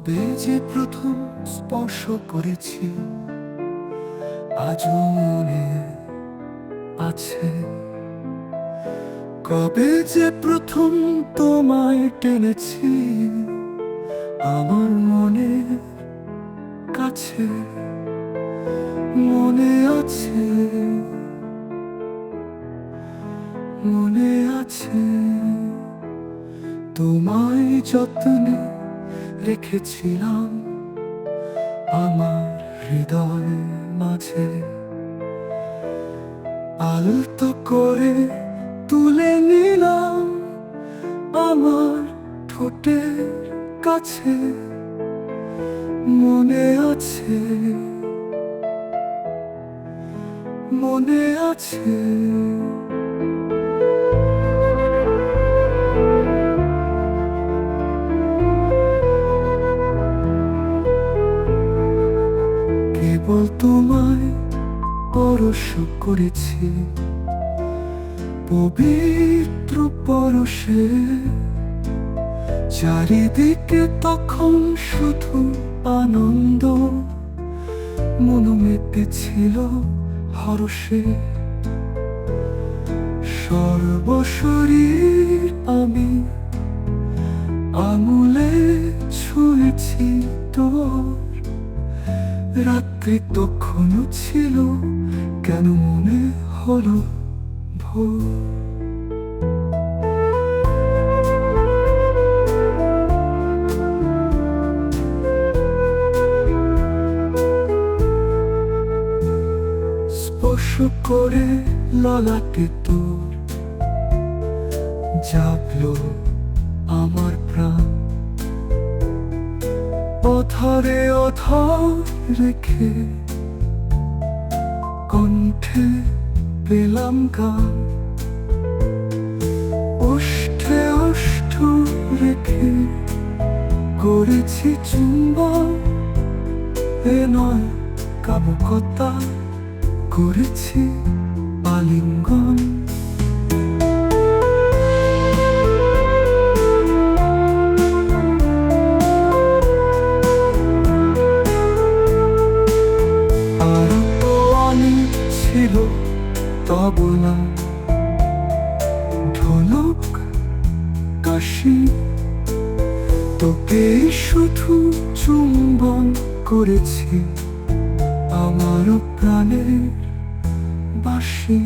কবে যে প্রথম স্পর্শ করেছি, আজও মনে আছে। কবে যে প্রথম তোমায় টেনেছি, আমার মনে কাছে, মনে আছে মনে আছে। তোমায় যত্নে রেখেছিলাম আমার হৃদয় মাঝে। আলতো করে তুলে নিলাম আমার ঠোঁটের কাছে। মনে আছে মনে আছে। কেবল তোমায় পরশ করেছি। পবিত্র পরশে চারিদিকে তখন শুধু আনন্দ। মন মেতেছিল হরষে। সর্বশরীর আমি আঙুলে ছুঁয়েছি তোর রাত্রি তখনও ছিল কেন মনে হলো ভোর? স্পর্শ করে ললাটে তোর জাগলো আমার প্রাণ। অধরে অধর রেখে কণ্ঠে পেলাম গান। ওষ্ঠে ওষ্ঠ রেখে করেছি চুম্বন এ নয় কাবকতা, করেছি আলিঙ্গন। তবলা ঢোলক কাশি। তোকে শুধু চুম্বন করেছি আমার প্রাণের বাসি